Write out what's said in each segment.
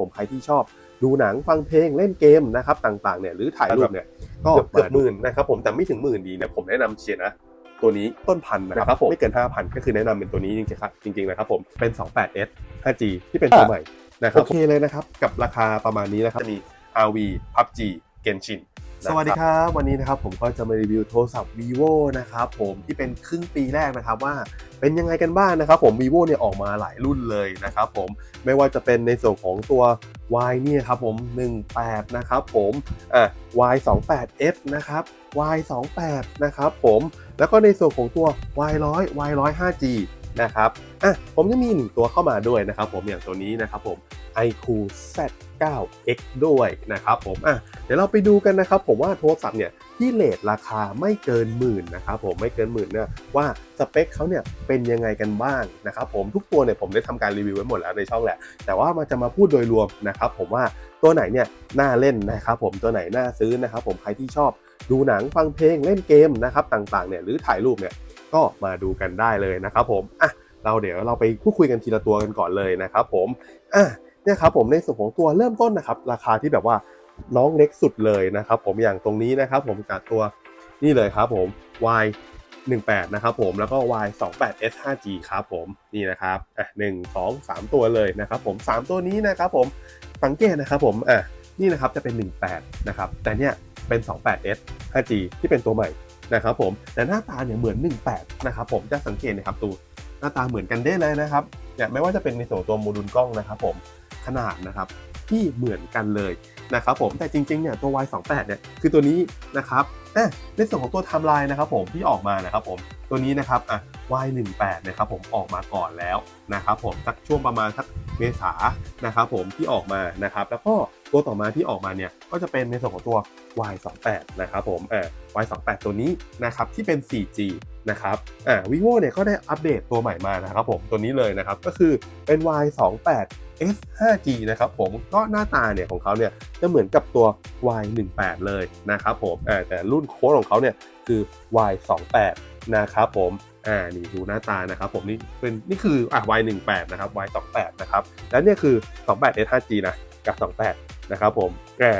ผมใครที่ชอบดูหนังฟังเพลงเล่นเกมนะครับต่างๆเนี่ยหรือถ่ายรูปเนี่ยก็เกือบหมื่นนะครับผมแต่ไม่ถึงหมื่นดีเนี่ยผมแนะนำเชียร์นะตัวนี้ต้นพันนะครับผมไม่เกิน 5,000 ก็คือแนะนำเป็นตัวนี้จริงๆครับจริงๆนะครับผมเป็น 28s 5G ที่เป็นตัวใหม่นะครับโอเคเลยนะครับกับราคาประมาณนี้นะครับจะมี RV PUBG Genshin สวัสดีครับ วันนี้นะครับผมก็จะมารีวิวโทรศัพท์ vivo นะครับผมที่เป็นครึ่งปีแรกนะครับว่า เป็นยังไงกันบ้างนะครับผม vivo เนี่ยออกมาหลายรุ่นเลยนะครับผมไม่ว่าจะเป็นในส่วนของตัว Y เนี่ยครับผม 18 นะครับผมอะ Y 28 F นะครับ Y 28นะครับผมแล้วก็ในส่วนของตัว Y 100 Y 100 5G นะครับอะผมจะมีหนึ่งตัวเข้ามาด้วยนะครับผมอย่างตัวนี้นะครับผม iQOO Z9X ด้วยนะครับผมอะเดี๋ยวเราไปดูกันนะครับผมว่าโทรศัพท์เนี่ยที่เลทราคาไม่เกินหมื่นนะครับผมไม่เกินหมื่นเนี่ยว่าสเปคเขาเนี่ยเป็นยังไงกันบ้างนะครับผมทุกตัวเนี่ยผมได้ทำการรีวิวไว้หมดแล้วในช่องแหละ แต่ว่ามันจะมาพูดโดยรวมนะครับผมว่าตัวไหนเนี่ยน่าเล่นนะครับผมตัวไหนน่าซื้อนะครับผมใครที่ชอบดูหนังฟังเพลงเล่นเกมนะครับต่างๆเนี่ยหรือถ่ายรูปเนี่ย ก็มาดูกันได้เลยนะครับผมอะเราเดี๋ยวเราไปพูดคุยกันทีละตัวกันก่อนเลยนะครับผมอะเนี่ยครับผมในส่วนของตัวเริ่มต้นนะครับ ราคาที่แบบว่าน้องเล็กสุดเลยนะครับ ผมอย่างตรงนี้นะครับผมจากตัวนี่เลยครับผม Y 18นะครับผมแล้วก็ Y 28 S 5G ครับผมนี่นะครับอะ1 2 3 ตัวเลยนะครับผม3 ตัวนี้นะครับผมสังเกตนะครับผมอะนี่นะครับจะเป็น 18นะครับแต่เนี่ยเป็น 28 S 5G ที่เป็นตัวใหม่ นะครับผมแต่หน้าตาเนี่ยเหมือน 18 นะครับผมจะสังเกตนะครับตัวหน้าตาเหมือนกันได้เลยนะครับเนี่ยไม่ว่าจะเป็นในส่วนตัวโมดูลกล้องนะครับผมขนาดนะครับ ที่เหมือนกันเลยนะครับผมแต่จริงๆเนี่ยตัว Y28 เนี่ยคือตัวนี้นะครับในส่วนของตัวไทม์ไลน์นะครับผมที่ออกมานะครับผมตัวนี้นะครับอะ Y18 นะครับผมออกมาก่อนแล้วนะครับผมสักช่วงประมาณสักเมษานะครับผมที่ออกมานะครับแล้วก็ตัวต่อมาที่ออกมาเนี่ยก็จะเป็นในส่วนของตัว Y28 นะครับผมเอ่า Y28 ตัวนี้นะครับที่เป็น 4G นะครับอ่า vivo เนี่ยก็ได้อัปเดตตัวใหม่มานะครับผมตัวนี้เลยนะครับก็คือเป็น Y28 S5G นะครับผมก็หน้าตาเนี่ยของเขาเนี่ยจะเหมือนกับตัว Y18 เลยนะครับผมแต่รุ่นโค้ดของเขาเนี่ยคือ Y28 นะครับผมอ่านี่ดูหน้าตานะครับผมนี่เป็นนี่คืออะ Y18 นะครับ Y28 นะครับแล้วเนี่ยคือ 28S5G นะกับ 28 นะครับผมอ่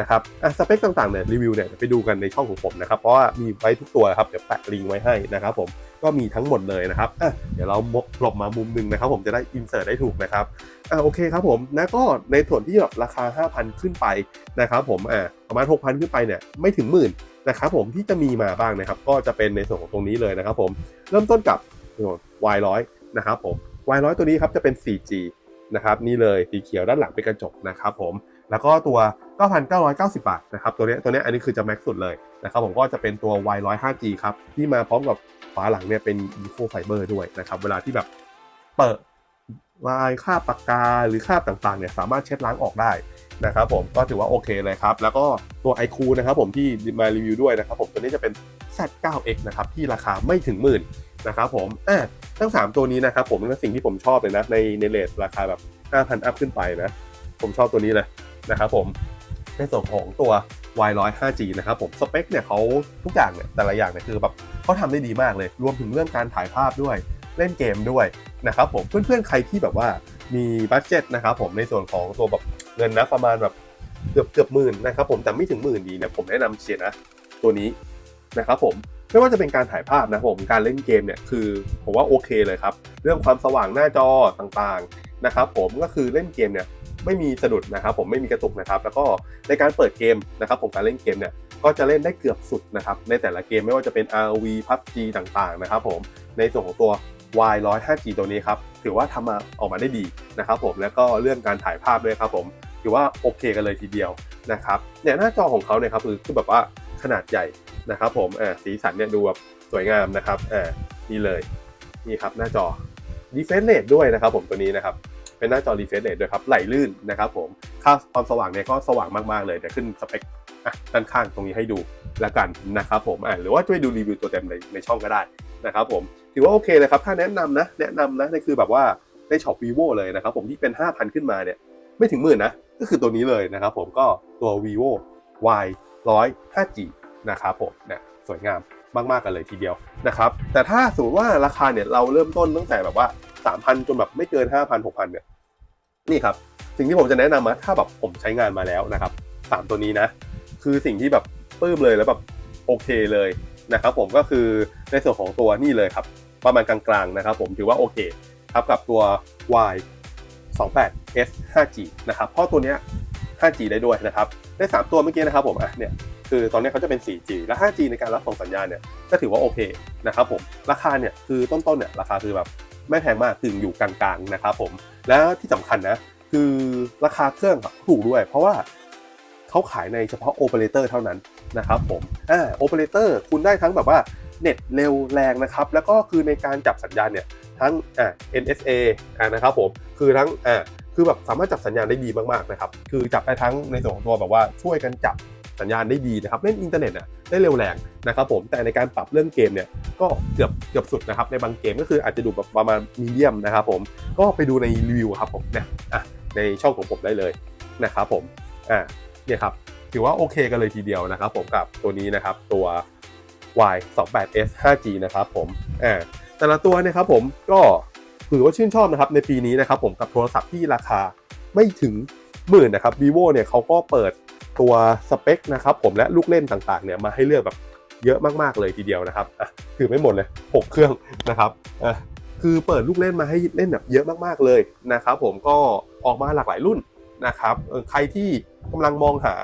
นะครับอะสเปคต่างๆเนี่ยรีวิวเนี่ยไปดูกันในช่องของผมนะครับ เพราะว่ามีไว้ทุกตัวครับเดี๋ยวแปะลิงก์ไว้ให้นะครับผมก็มีทั้งหมดเลยนะครับอะเดี๋ยวเราหลบมามุมหนึ่งนะครับ ผมจะได้อินเสิร์ตได้ถูกนะครับอะโอเคครับผมแล้วก็ในส่วนที่แบบราคา 5,000 ขึ้นไปนะครับผมอะประมาณ 6,000 ขึ้นไปเนี่ยไม่ถึงหมื่นนะครับผมที่จะมีมาบ้างนะครับ ก็จะเป็นในส่วนของตรงนี้เลยนะครับผมเริ่มต้นกับ Y 1 0 0 นะครับผม Y 1 0 0 ตัวนี้ครับจะเป็น 4G นะครับนี่เลยสีเขียวด้านหลังเป็นกระจกนะครับผม แล้วก็ตัว 9,990 บาทนะครับตัวนี้ตัวนี้อันนี้คือจะแม็กสุดเลยนะครับผมก็จะเป็นตัว Y 1 0 5 G ครับที่มาพร้อมกับฝาหลังเนี่ยเป็น Eco Fiber ด้วยนะครับเวลาที่แบบเปิดลายคราบปากกาหรือคราบต่างๆเนี่ยสามารถเช็ดล้างออกได้นะครับผมก็ถือว่าโอเคเลยครับ แล้วก็ตัว iQOO นะครับผมที่มารีวิวด้วยนะครับผมตัวนี้จะเป็น Z9X นะครับที่ราคาไม่ถึงหมื่นนะครับผมอะทั้ง 3 ตัวนี้นะครับผมเป็นสิ่งที่ผมชอบเลยนะในในเลทราคาแบบ5,000 อัพขึ้นไปนะ ผมชอบตัวนี้เลย นะครับผมในส่วนของตัว Y 1 0 0 5G นะครับผมสเปคเนี่ยเขาทุกอย่างเนี่ยแต่ละอย่างเนี่ยคือแบบเขาทำได้ดีมากเลย รวมถึงเรื่องการถ่ายภาพด้วยเล่นเกมด้วยนะครับผมเพื่อนๆใครที่แบบว่ามีบัตเจ็ตนะครับผมในส่วนของตัวแบบเงินนะประมาณแบบเกือบเกือบหมื่นนะครับผมแต่ไม่ถึงหมื่นดีเนี่ยผมแนะนำเชียร์นะตัวนี้นะครับผมไม่ว่าจะเป็นการถ่ายภาพนะผมการเล่นเกมเนี่ยคือผมว่าโอเคเลยครับ เรื่องความสว่างหน้าจอต่างๆนะครับผมก็คือเล่นเกมเนี่ย ไม่มีสะดุดนะครับผมไม่มีกระตุกนะครับแล้วก็ในการเปิดเกมนะครับผมการเล่นเกมเนี่ยก็จะเล่นได้เกือบสุดนะครับในแต่ละเกมไม่ว่าจะเป็น RV PUBG ต่างๆนะครับผมในส่วนของตัว Y 1 0 5G ตัวนี้ครับถือว่าทำมาออกมาได้ดีนะครับผมแล้วก็เรื่องการถ่ายภาพด้วยครับผมถือว่าโอเคกันเลยทีเดียวนะครับเนี่ยหน้าจอของเขาเนี่ยครับคือคือแบบว่าขนาดใหญ่นะครับผมอ่าสีสันเนี่ยดูแบบสวยงามนะครับอ่านี่เลยนี่ครับหน้าจอ Refresh Rate ด้วยนะครับผมตัวนี้นะครับ เป็นหน้าจอ Refresh Rate ด้วยครับ ไหลลื่นนะครับผม ค่าความสว่างเนี่ยก็สว่างมากๆเลยแต่ขึ้นสเปคด้านข้างตรงนี้ให้ดูแล้วกันนะครับผมหรือว่าช่วยดูรีวิวตัวเต็มในในช่องก็ได้นะครับผม ถือว่าโอเคเลยครับ ถ้าแนะนำนะ แนะนำนะนี่คือแบบว่าในช็อป vivo เลยนะครับผมที่เป็น 5,000 ขึ้นมาเนี่ยไม่ถึงหมื่นนะ ก็คือตัวนี้เลยนะครับผมก็ตัว vivo y 100 5G นะครับผมเนี่ยสวยงามมากๆกันเลยทีเดียวนะครับแต่ถ้าสมมติว่าราคาเนี่ยเราเริ่มต้นตั้งแต่แบบว่า 3,000จนแบบไม่เกิน5,000 6,000เนี่ยนี่ครับ สิ่งที่ผมจะแนะนำนะถ้าแบบผมใช้งานมาแล้วนะครับสามตัวนี้นะ คือสิ่งที่แบบปลื้มเลยแล้วแบบโอเคเลยนะครับผมก็คือในส่วนของตัวนี่เลยครับ ประมาณกลางๆนะครับผมถือว่าโอเคครับกับตัว Y 28 S 5G นะครับเพราะตัวเนี้ย 5G ได้ด้วยนะครับได้ 3 ตัวเมื่อกี้นะครับผมอะเนี่ยคือตอนนี้เขาจะเป็น 4G และ 5G ในการรับส่งสัญญาณเนี่ยก็ถือว่าโอเคนะครับผมราคาเนี่ยคือต้นๆเนี่ยราคาคือแบบ ไม่แพงมากถึงอยู่กลางๆนะครับผมแล้วที่สำคัญนะคือราคาเครื่องถูกด้วย เพราะว่าเขาขายในเฉพาะโอเปอเรเตอร์เท่านั้นนะครับผมอ่าโอเปอเรเตอร์คุณได้ทั้งแบบว่าเน็ตเร็วแรงนะครับ แล้วก็คือในการจับสัญญาณเนี่ยทั้งอ่า NSA อ่านะครับผมคือทั้งอ่าคือแบบสามารถจับสัญญาณได้ดีมากๆนะครับ คือจับได้ทั้งในส่วนของตัวแบบว่าช่วยกันจับ สัญญาณได้ดีนะครับเล่นอินเทอร์เน็ตอะได้เร็วแรงนะครับผมแต่ในการปรับเรื่องเกมเนี่ยก็เกือบเกือบสุดนะครับในบางเกมก็คืออาจจะดูแบบประมาณมีเดียมนะครับผมก็ไปดูในรีวิวครับผมเนี่ยอะในช่องของผมได้เลยนะครับผมอ่าเนี่ยครับถือว่าโอเคกันเลยทีเดียวนะครับผมกับตัวนี้นะครับตัว Y 2 8 S 5G นะครับผมอ่าแต่ละตัวเนี่ยครับผมก็ถือว่าชื่นชอบนะครับในปีนี้นะครับผมกับโทรศัพท์ที่ราคาไม่ถึงหมื่นนะครับ vivo เนี่ยเขาก็เปิด ตัวสเปคนะครับผมและลูกเล่นต่างๆเนี่ยมาให้เลือกแบบเยอะมากๆเลยทีเดียวนะครับถือไม่หมดเลย 6 เครื่องนะครับคือเปิดลูกเล่นมาให้เล่นแบบเยอะมากๆเลยนะครับผมก็ออกมาหลากหลายรุ่นนะครับใครที่กำลังมองหา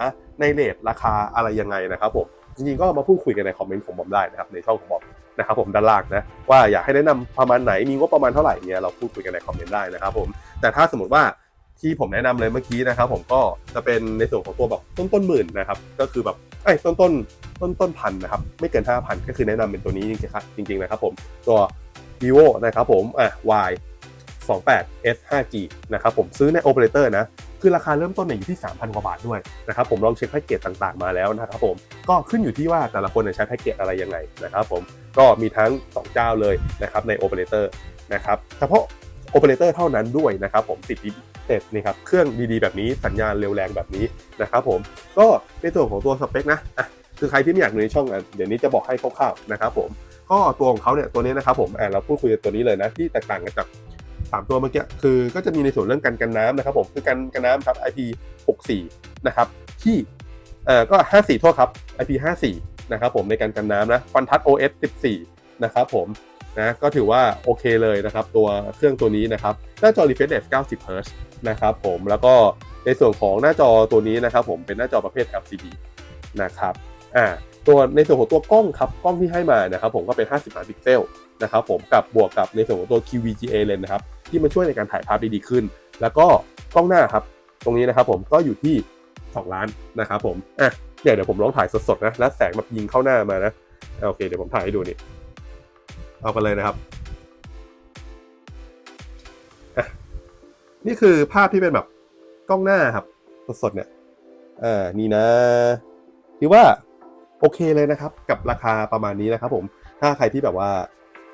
ในเลทราคาอะไรยังไงนะครับผมจริงๆก็มาพูดคุยกันในคอมเมนต์ของบอมได้นะครับในช่องของบอมนะครับผมด้านล่างนะว่าอยากให้แนะนำประมาณไหนมีงบประมาณเท่าไหร่เนี่ยเราพูดคุยกันในคอมเมนต์ได้นะครับผมแต่ถ้าสมมติว่า ที่ผมแนะนำเลยเมื่อกี้นะครับ ผมก็จะเป็นในส่วนของตัวแบบต้นต้นหมื่นนะครับ ก็คือแบบไอ้ต้นต้นต้นต้นพันนะครับ ไม่เกิน 5,000 ก็คือแนะนำเป็นตัวนี้จริงๆครับจริงๆนะครับผมตัว vivo นะครับผมอะ y 28 s 5g นะครับผมซื้อในโอเปอเรเตอร์นะคือราคาเริ่มต้นเนี่ยอยู่ที่ 3,000 กว่าบาทด้วยนะครับผมลองเช็คแพ็กเกจต่างๆมาแล้วนะครับผมก็ขึ้นอยู่ที่ว่าแต่ละคนใช้แพ็กเกจอะไรยังไงนะครับผมก็มีทั้ง 2 เจ้าเลยนะครับในโอเปอเรเตอร์นะครับเฉพาะโอเปอเรเตอร์เท่านั้นด้วยนะครับผมสิทธิ เต็ดนี่ครับเครื่องดีๆแบบนี้สัญญาณเร็วแรงแบบนี้นะครับผมก็ในส่วนของตัวสเปคนะอะคือใครที่ไม่อยากดูในช่องเดี๋ยวนี้จะบอกให้คร่าวๆนะครับผมก็ตัวของเขาเนี่ยตัวนี้นะครับผมอะเราพูดคุยตัวนี้เลยนะที่แตกต่างกันจากสามตัวเมื่อกี้คือก็จะมีในส่วนเรื่องการกันน้ำนะครับผมคือกันกันน้ำครับ IP64 นะครับที่เอ่อก็ 54 โทษครับ IP54 นะครับผมในการกันน้ำนะฟันทัช OS 14 นะครับผมนะก็ถือว่าโอเคเลยนะครับตัวเครื่องตัวนี้นะครับหน้าจอ refresh rate 90 Hz นะครับผมแล้วก็ในส่วนของหน้าจอตัวนี้นะครับผมเป็นหน้าจอประเภท LCD นะครับอ่าตัวในส่วนของตัวกล้องครับกล้องที่ให้มานะครับผมก็เป็น 50ล้านพิกเซลนะครับผมกับบวกกับในส่วนของตัว QVGA lens นะครับที่มาช่วยในการถ่ายภาพได้ดีขึ้น แล้วก็กล้องหน้าครับตรงนี้นะครับผมก็อยู่ที่ 2 ล้านนะครับผมอะเนี่ยวเดี๋ยวผมลองถ่ายสดๆนะแล้วแสงแบบยิงเข้าหน้ามานะอะโอเคเดี๋ยวผมถ่ายให้ดูนี่เอากันเลยนะครับ นี่คือภาพที่เป็นแบบกล้องหน้าครับ สดๆเนี่ยอ่านี่นะถือว่าโอเคเลยนะครับ กับราคาประมาณนี้นะครับผมถ้าใครที่แบบว่า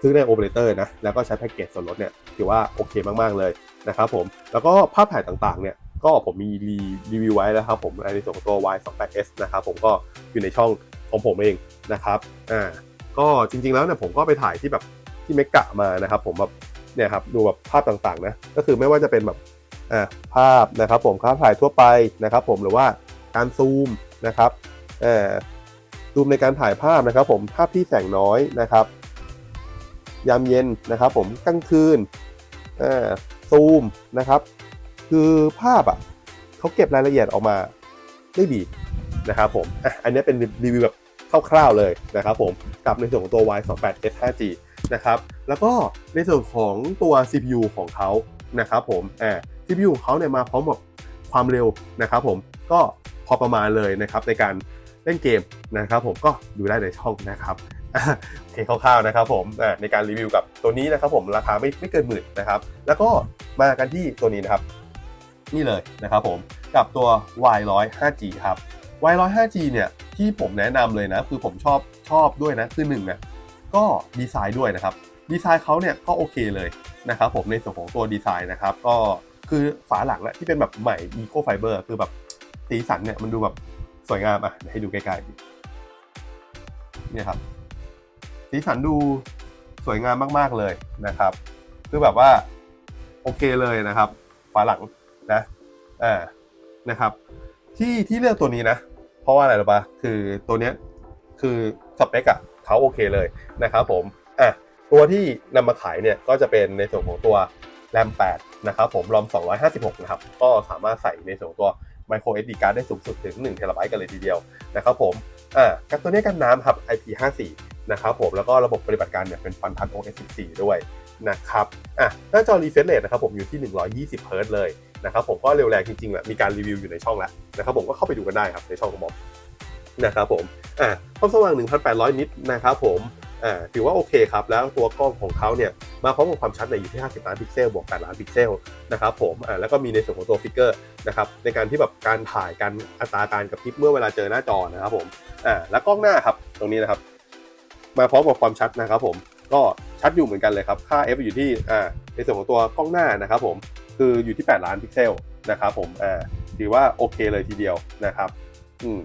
ซื้อในโอเปอเรเตอร์นะ แล้วก็ใช้แพ็กเกจส่วนลดเนี่ยถือว่าโอเคมากๆเลยนะครับผม แล้วก็ภาพถ่ายต่างๆ เนี่ยก็ผมมีรีรีวิวไว้แล้วครับผมในส่วนของตัว Y28s นะครับผมก็อยู่ในช่องของผมเองนะครับอ่าก็จริงๆแล้วเนี่ยผมก็ไปถ่ายที่แบบที่เมกะมานะครับผมแบบ เนี่ยครับดูแบบภาพต่างๆนะก็คือไม่ว่าจะเป็นแบบอ่าภาพนะครับผมภาพถ่ายทั่วไปนะครับ ผมหรือว่าการซูมนะครับเอ่อซูมในการถ่ายภาพนะครับ ผมภาพที่แสงน้อยนะครับ ยามเย็นนะครับ ผมกลางคืนอ่าซูมนะครับ คือภาพอะเขาเก็บรายละเอียดออกมาได้ดีนะครับผมอะอันนี้เป็นรีวิวแบบคร่าวๆเลยนะครับผมกับในส่วนของตัว Y28S 5G นะครับ แล้วก็ในส่วนของตัว CPU ของเขานะครับผมอ่า CPU ของเขาเนี่ยมาพร้อมกับความเร็วนะครับผมก็พอประมาณเลยนะครับในการเล่นเกมนะครับผมก็ดูได้ในช่องนะครับโอเคคร่าวๆนะครับผมในการรีวิวกับตัวนี้นะครับผมราคาไม่ไม่เกินหมื่นนะครับ แล้วก็มากันที่ตัวนี้นะครับ นี่เลยนะครับผมกับตัว Y100 5G ครับ Y100 5G เนี่ยที่ผมแนะนำเลยนะ คือผมชอบชอบด้วยนะ คือหนึ่งเนี่ยก็ดีไซน์ด้วยนะครับ ดีไซน์เขาเนี่ยก็โอเคเลยนะครับผมในส่วนของตัวดีไซน์นะครับ ก็คือฝาหลังและที่เป็นแบบใหม่ Eco Fiber คือแบบสีสันเนี่ยมันดูแบบสวยงามอะให้ดูใกล้ๆเนี่ยครับสีสันดูสวยงามมากๆเลยนะครับ คือแบบว่าโอเคเลยนะครับ ฝาหลังนะอ่านะครับ ที่ที่เลือกตัวนี้นะ เพราะว่าอะไรหรือปะคือตัวเนี้ยคือสเปคอะเขาโอเคเลยนะครับผม ตัวที่นำมาขายเนี่ยก็จะเป็นในส่วนของตัว RAM 8นะครับผม ROM 256 นะครับ ก็สามารถใส่ในส่วนตัว micro SD card ได้สูงสุดถึง1 t b กันเลยทีเดียวนะครับผมอ่ากับตัวนี้กันน้ำครับ IP54 นะครับผมแล้วก็ระบบปฏิบัติการเนี่ยเป็น Funtouch OS 14 ด้วยนะครับอะหน้าจอ refresh rate นะครับผมอยู่ที่ 120 Hz เลยนะครับผมก็เร็วแรงจริงๆแหละมีการรีวิวอยู่ในช่องแล้วนะครับผมก็เข้าไปดูกันได้ครับในช่องของผมนะครับผมอ่าความสว่าง 1,800 นิตนะครับผม อ่าถือว่าโอเคครับ แล้วตัวกล้องของเขาเนี่ยมาพร้อมกับความชัดเนี่ยอยู่ที่ 50 ล้านพิกเซลบวก 8 ล้านพิกเซลนะครับผมอ่าแล้วก็มีในส่วนของตัวฟิกเกอร์นะครับในการที่แบบการถ่ายการอัตราการกระพริบเมื่อเวลาเจอหน้าจอนะครับผมอ่าแล้วกล้องหน้าครับตรงนี้นะครับ มาพร้อมกับความชัดนะครับผมก็ชัดอยู่เหมือนกันเลยครับค่า f อยู่ที่อ่าในส่วนของตัวกล้องหน้านะครับผมคืออยู่ที่ 8 ล้านพิกเซลนะครับผมอ่าถือว่าโอเคเลยทีเดียวนะครับอืม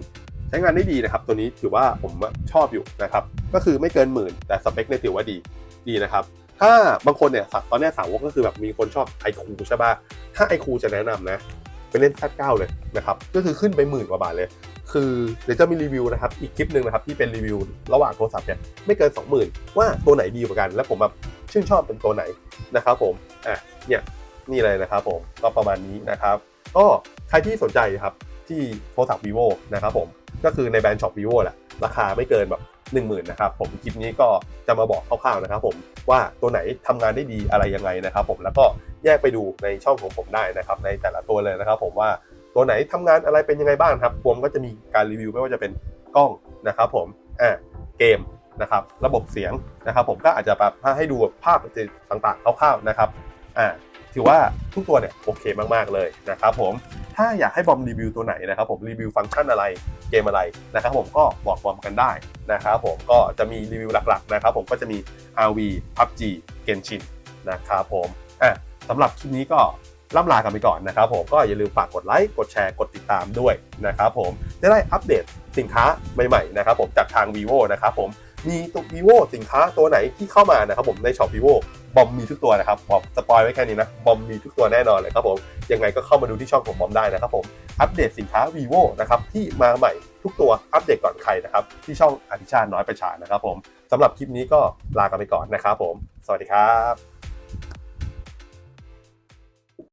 ช้งานได้ดีนะครับ ตัวนี้ถือว่าผมชอบอยู่นะครับ ก็คือไม่เกินหมื่น แต่สเปคเนี่ยถือว่าดีดีนะครับ ถ้าบางคนเนี่ยสักตอนนี้สาวกก็คือแบบมีคนชอบไอคูใช่ป่ะถ้าไอคูจะแนะนำนะไปเล่นซัดเก้าเลยนะครับ ก็คือขึ้นไปหมื่นกว่าบาทเลย คือเดี๋ยวจะมีรีวิวนะครับ อีกคลิปหนึ่งนะครับที่เป็นรีวิวระหว่างโทรศัพท์เนี่ยไม่เกิน 20,000 ว่าตัวไหนดีกว่ากัน แล้วผมแบบชื่นชอบเป็นตัวไหนนะครับผม อะ เนี่ยนี่เลยนะครับผมก็ประมาณนี้นะครับ ก็ใครที่สนใจครับที่โทรศัพท์ vivo นะครับผม ก็คือในแบรนด์ช็อป vivo แหละ ราคาไม่เกินแบบ 10,000นะครับผมคลิปนี้ก็จะมาบอกคร่าวๆนะครับผมว่าตัวไหนทำงานได้ดีอะไรยังไงนะครับผมแล้วก็แยกไปดูในช่องของผมได้นะครับในแต่ละตัวเลยนะครับผมว่าตัวไหนทำงานอะไรเป็นยังไงบ้างครับผมก็จะมีการรีวิวไม่ว่าจะเป็นกล้องนะครับผมอ่าเกมนะครับระบบเสียงนะครับผมก็อาจจะแบบให้ดูภาพต่างๆคร่าวๆนะครับอ่าถือว่าทุกตัวเนี่ยโอเคมากๆเลยนะครับผม ถ้าอยากให้บอมรีวิวตัวไหนนะครับผมรีวิวฟังก์ชันอะไรเกมอะไรนะครับผมก็บอกบอมกันได้นะครับผมก็จะมีรีวิวหลักๆนะครับผมก็จะมี RV PUBG Genshin นะครับผมอะสำหรับคลิปนี้ก็ล่ำลากันไปก่อนนะครับผมก็อย่าลืมฝากกดไลค์กดแชร์กดติดตามด้วยนะครับผมจะได้อัปเดตสินค้าใหม่ๆนะครับผมจากทาง vivo นะครับผมมีตัว vivo สินค้าตัวไหนที่เข้ามานะครับผมในช็อป vivo บอมมีทุกตัวนะครับบอกสปอยไว้แค่นี้นะบอมมีทุกตัวแน่นอนเลยครับผมยังไงก็เข้ามาดูที่ช่องของบอมได้นะครับผมอัปเดตสินค้า vivo นะครับที่มาใหม่ทุกตัวอัปเดตก่อนใครนะครับที่ช่องอธิชาติน้อยประชานะครับผมสำหรับคลิปนี้ก็ลากันไปก่อนนะครับผม สวัสดีครับ